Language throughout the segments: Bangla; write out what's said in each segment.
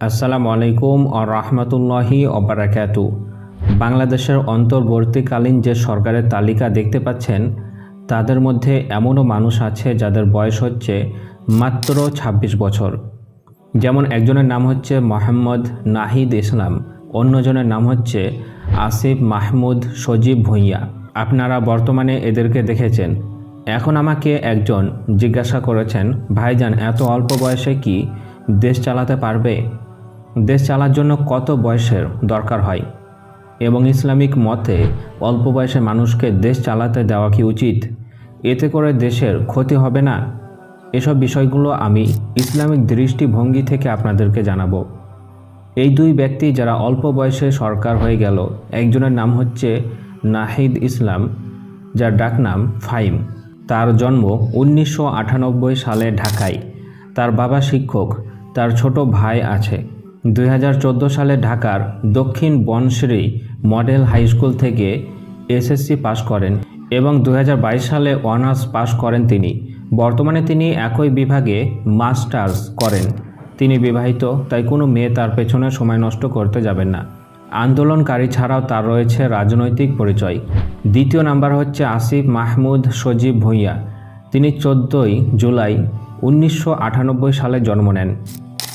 আসসালামু আলাইকুম ও রহমতুল্লাহি অবরাকাতু বাংলাদেশের অন্তর্বর্তীকালীন যে সরকারের তালিকা দেখতে পাচ্ছেন, তাদের মধ্যে এমনও মানুষ আছে যাদের বয়স হচ্ছে মাত্র ২৬ বছর। যেমন একজনের নাম হচ্ছে মোহাম্মদ নাহিদ ইসলাম, অন্যজনের নাম হচ্ছে আসিফ মাহমুদ সজীব ভুঁইয়া। আপনারা বর্তমানে এদেরকে দেখেছেন। এখন আমাকে একজন জিজ্ঞাসা করেছেন, ভাইজান, এত অল্প বয়সে কি দেশ চালাতে পারবে? দেশ চালার জন্য কত বয়সের দরকার হয়? এবং ইসলামিক মতে, অল্প বয়সে মানুষকে দেশ চালাতে দেওয়া কি উচিত? এতে করে দেশের ক্ষতি হবে না? এসব বিষয়গুলো আমি ইসলামিক দৃষ্টিভঙ্গি থেকে আপনাদেরকে জানাব। এই দুই ব্যক্তি যারা অল্প বয়সে সরকার হয়ে গেল, একজনের নাম হচ্ছে নাহিদ ইসলাম, যার ডাকনাম ফাইম। তার জন্ম উনিশশো আটানব্বই সালে ঢাকায়। তার বাবা শিক্ষক, তার ছোট ভাই আছে। দুই হাজার চোদ্দ সালে ঢাকার দক্ষিণ বনশ্রী মডেল হাই স্কুল থেকে এসএসসি পাশ করেন এবং দুই হাজার বাইশ সালে অনার্স পাশ করেন তিনি। বর্তমানে তিনি একই বিভাগে মাস্টার্স করেন। তিনি বিবাহিত, তাই কোনো মেয়ে তার পেছনে সময় নষ্ট করতে যাবেন না। আন্দোলনকারী ছাড়াও তার রয়েছে রাজনৈতিক পরিচয়। দ্বিতীয় নাম্বার হচ্ছে আসিফ মাহমুদ সজীব ভুঁইয়া। তিনি চোদ্দোই জুলাই উনিশশো আটানব্বই সালে জন্ম নেন।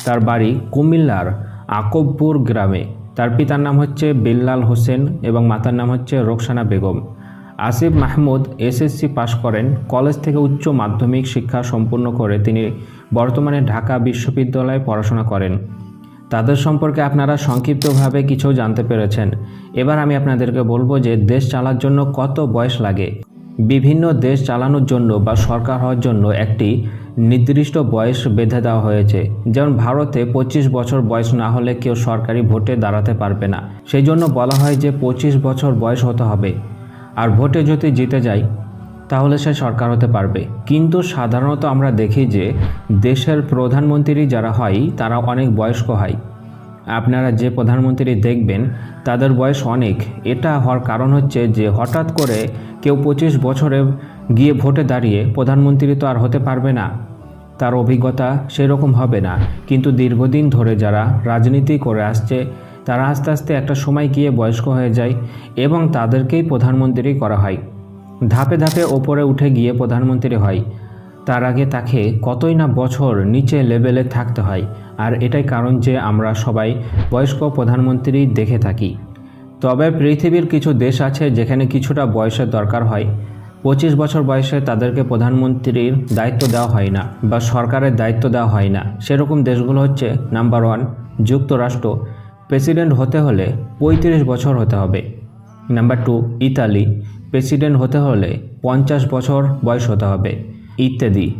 তার বাড়ি কুমিল্লার আকবপুর গ্রামে। তার পিতার নাম হচ্ছে বিল্লাল হোসেন এবং মাতার নাম হচ্ছে রোকসানা বেগম। আসিফ মাহমুদ এসএসসি পাশ করেন। কলেজ থেকে উচ্চ মাধ্যমিক শিক্ষা সম্পূর্ণ করে তিনি বর্তমানে ঢাকা বিশ্ববিদ্যালয়ে পড়াশোনা করেন। তাদের সম্পর্কে আপনারা সংক্ষিপ্তভাবে কিছু জানতে পেরেছেন। এবার আমি আপনাদেরকে বলব যে দেশ চালার জন্য কত বয়স লাগে। বিভিন্ন দেশ চালানোর জন্য বা সরকার হওয়ার জন্য একটি নির্দিষ্ট বয়স বেঁধে দেওয়া হয়েছে। যেমন ভারতে পঁচিশ বছর বয়স না হলে কেউ সরকারি ভোটে দাঁড়াতে পারবে না। সেই জন্য বলা হয় যে পঁচিশ বছর বয়স হতে হবে। আর ভোটে যদি জিতে যায় তাহলে সে সরকার হতে পারবে। কিন্তু সাধারণত আমরা দেখি যে দেশের প্রধানমন্ত্রী যারা হয়, তারা অনেক বয়স্ক হয়। আপনারা যে প্রধানমন্ত্রী দেখবেন, তাদের বয়স অনেক। এটা হওয়ার কারণ হচ্ছে যে, হঠাৎ করে কেউ পঁচিশ বছরে গিয়ে ভোটে দাঁড়িয়ে প্রধানমন্ত্রী তো আর হতে পারবে না। তার অভিজ্ঞতা সেরকম হবে না। কিন্তু দীর্ঘদিন ধরে যারা রাজনীতি করে আসছে, তারা আস্তে আস্তে একটা সময় গিয়ে বয়স্ক হয়ে যায় এবং তাদেরকেই প্রধানমন্ত্রী করা হয়। ধাপে ধাপে ওপরে উঠে গিয়ে প্রধানমন্ত্রী হয়। তার আগে তাকে কতই না বছর নিচে লেভেলে থাকতে হয়, আর এটাই কারণ যে আমরা সবাই বয়স্ক প্রধানমন্ত্রী দেখে থাকি। তবে পৃথিবীর কিছু দেশ আছে যেখানে কিছুটা বয়সের দরকার হয়। পঁচিশ বছর বয়সে তাদেরকে প্রধানমন্ত্রীর দায়িত্ব দেওয়া হয় না বা সরকারের দায়িত্ব দেওয়া হয় না। সেরকম দেশগুলো হচ্ছে, নাম্বার ওয়ান, যুক্তরাষ্ট্র। প্রেসিডেন্ট হতে হলে পঁয়ত্রিশ বছর হতে হবে। Number two, Italy. প্রেসিডেন্ট হতে হলে পঞ্চাশ বছর বয়স হতে হবে। ইত্যাদি।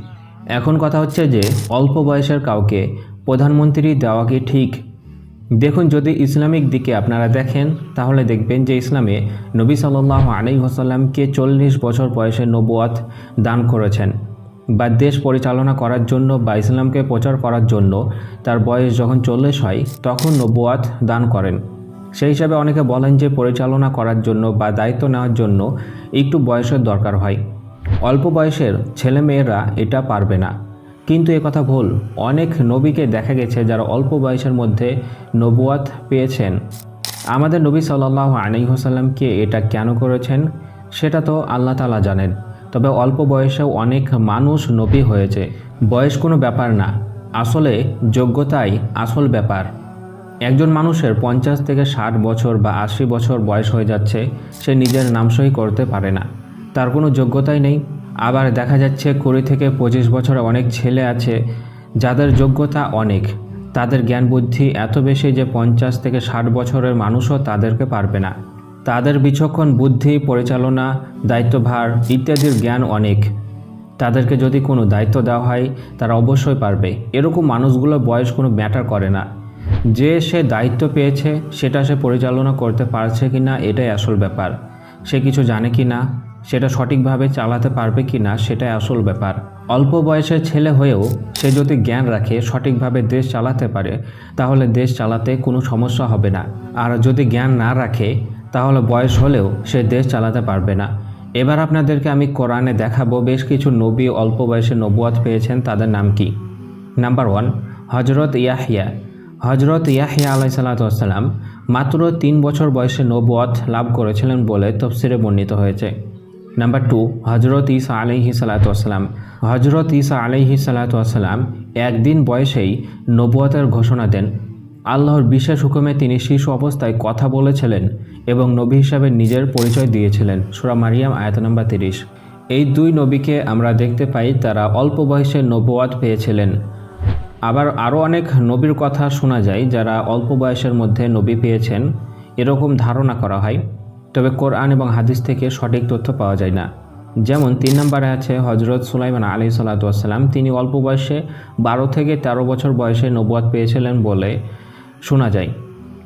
এখন কথা হচ্ছে যে, অল্প বয়সের কাউকে প্রধানমন্ত্রী দেওয়া কি ঠিক? দেখুন, যদি ইসলামিক দিকে আপনারা দেখেন, তাহলে দেখবেন যে ইসলামে নবী সাল্লাহ আলী হোসাল্লামকে চল্লিশ বছর বয়সে নবুয়াত দান করেছেন। বা দেশ পরিচালনা করার জন্য বা ইসলামকে প্রচার করার জন্য তার বয়স যখন চল্লিশ হয়, তখন নবুয়াত দান করেন। সেই হিসাবে অনেকে বলেন যে, পরিচালনা করার জন্য বা দায়িত্ব নেওয়ার জন্য একটু বয়সের দরকার হয়। অল্প বয়সের ছেলেমেয়েরা এটা পারবে না। কিন্তু কথা ভুল। অনেক নবীকে দেখা গেছে যারা অল্প বয়সের মধ্যে নবুয়াত পেয়েছেন। আমাদের নবী সাল্লাহ আলিহাসাল্লামকে এটা কেন করেছেন, সেটা তো আল্লাহ তালা জানেন। তবে অল্প বয়সেও অনেক মানুষ নবী হয়েছে। বয়স কোনো ব্যাপার না। আসলে যোগ্যতাই আসল ব্যাপার। একজন মানুষের পঞ্চাশ থেকে ষাট বছর বা আশি বছর বয়স হয়ে যাচ্ছে, সে নিজের নামসই করতে পারে না। তার কোনো যোগ্যতাই নেই। আবার দেখা যাচ্ছে কুড়ি থেকে পঁচিশ বছর অনেক ছেলে আছে, যাদের যোগ্যতা অনেক। তাদের জ্ঞান বুদ্ধি এত বেশি যে পঞ্চাশ থেকে ষাট বছরের মানুষও তাদেরকে পারবে না। তাদের বিচক্ষণ বুদ্ধি, পরিচালনা, দায়িত্বভার ইত্যাদির জ্ঞান অনেক। তাদেরকে যদি কোনো দায়িত্ব দেওয়া হয়, তারা অবশ্যই পারবে। এরকম মানুষগুলো বয়স কোনো ম্যাটার করে না। যে সে দায়িত্ব পেয়েছে, সেটা সে পরিচালনা করতে পারছে কি না এটাই আসল ব্যাপার। সে কিছু জানে কি না? সেটা সঠিকভাবে চালাতে পারবে কি না? সেটাই আসল ব্যাপার। অল্প বয়সের ছেলে হয়েও সে যদি জ্ঞান রাখে, সঠিকভাবে দেশ চালাতে পারে, তাহলে দেশ চালাতে কোনো সমস্যা হবে না। আর যদি জ্ঞান না রাখে, তাহলে বয়স হলেও সে দেশ চালাতে পারবে না। এবার আপনাদেরকে আমি কোরআনে দেখাবো বেশ কিছু নবী অল্প বয়সে নবুয়াত পেয়েছেন, তাদের নাম কি? নাম্বার ওয়ান হজরত ইয়াহিয়া হজরত ইয়াহিয়া আলাই সাল্লাতাম মাত্র তিন বছর বয়সে নবুয়ত লাভ করেছিলেন বলে তফসিরে বর্ণিত হয়েছে। নাম্বার টু হজরত ইসা আলাইহি সালাতাম হজরত ইসা আলাইহি সালাতাম একদিন বয়সেই নবুয়তের ঘোষণা দেন। আল্লাহর বিশেষ হুকুমে তিনি শিশু অবস্থায় কথা বলেছিলেন এবং নবী হিসাবে নিজের পরিচয় দিয়েছিলেন। সুরা মারিয়াম, আয়াত নম্বর তিরিশ। এই দুই নবীকে আমরা দেখতে পাই, তারা অল্প বয়সে নবুয়াত পেয়েছিলেন। আবার আরও অনেক নবীর কথা শোনা যায় যারা অল্প বয়সের মধ্যে নবী পেয়েছেন। এরকম ধারণা করা হয়। তবে কোরআন এবং হাদিস থেকে সঠিক তথ্য পাওয়া যায় না। যেমন তিন নম্বরে আছে হজরত সুলাইমান আলী সাল্লাতাম তিনি অল্প বয়সে বারো থেকে ১৩ বছর বয়সে নবুয়াত পেয়েছিলেন বলে শোনা যায়।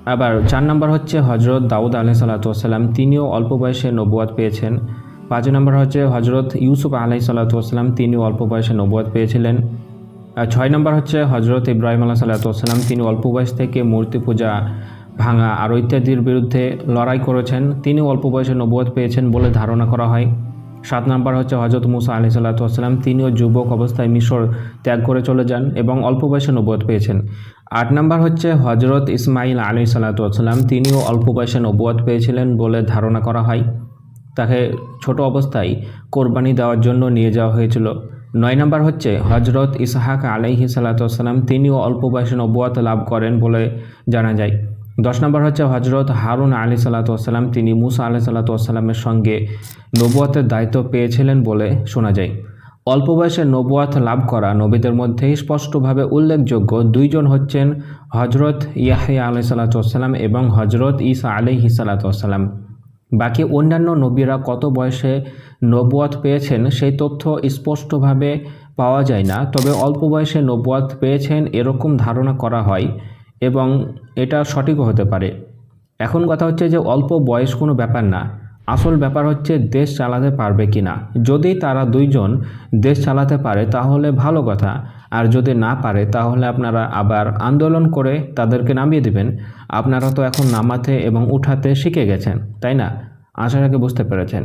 আবার চার নম্বর হচ্ছে হজরত দাউদ আলি সাল্লাতাম তিনিও অল্প বয়সে নবুয়াত পেয়েছেন। পাঁচ নম্বর হচ্ছে হজরত ইউসুফ আলাই সাল্লাতাম তিনিও অল্প বয়সে নবুয়াত পেয়েছিলেন। ছয় নম্বর হচ্ছে হজরত ইব্রাহিম আল্লাহ সাল্লাতাম তিনি অল্প বয়স থেকে মূর্তি পূজা ভাঙা আরও ইত্যাদির বিরুদ্ধে লড়াই করেছেন। তিনি অল্প বয়সে নবুয়ত পেয়েছেন বলে ধারণা করা হয়। সাত নম্বর হচ্ছে হজরত মুসা আলি সাল্লাতাম তিনিও যুবক অবস্থায় মিশর ত্যাগ করে চলে যান এবং অল্প বয়সে নবুয়ত পেয়েছেন। আট নম্বর হচ্ছে হজরত ইসমাইল আলী সাল্লাতাম তিনিও অল্প বয়সে নবুয়ত পেয়েছিলেন বলে ধারণা করা হয়। তাকে ছোট অবস্থায় কোরবানি দেওয়ার জন্য নিয়ে যাওয়া হয়েছিল। নয় নম্বর হচ্ছে হজরত ইসাহাক আলাইহি সাল্লাতাম তিনিও অল্প বয়সে নবুয়াত লাভ করেন বলে জানা যায়। দশ নম্বর হচ্ছে হজরত হারুন আলী সাল্লাতাম তিনি মুসা আলি সাল্লাতামের সঙ্গে নবুয়াতের দায়িত্ব পেয়েছিলেন বলে শোনা যায়। অল্প বয়সে নবুয়াত লাভ করা নবীদের মধ্যে স্পষ্টভাবে উল্লেখযোগ্য দুইজন হচ্ছেন হজরত ইয়াহিয়া আলি সাল্লাতাম এবং হজরত ইসা আলিহি সাল্লাতাম বাকি অন্যান্য নবীরা কত বয়সে নবুয়াত পেয়েছেন সেই তথ্য স্পষ্টভাবে পাওয়া যায় না। তবে অল্প বয়সে নবুয়াত পেয়েছেন এরকম ধারণা করা হয় এবং এটা সঠিকও হতে পারে। এখন কথা হচ্ছে যে অল্প বয়স কোনো ব্যাপার না। আসল ব্যাপার হচ্ছে দেশ চালাতে পারবে কি না যদি তারা দুইজন দেশ চালাতে পারে তাহলে ভালো কথা। আর যদি না পারে, তাহলে আপনারা আবার আন্দোলন করে তাদেরকে নামিয়ে দেবেন। আপনারা তো এখন নামাতে এবং উঠাতে শিখে গেছেন, তাই না? আশা রাখি বুঝতে পেরেছেন।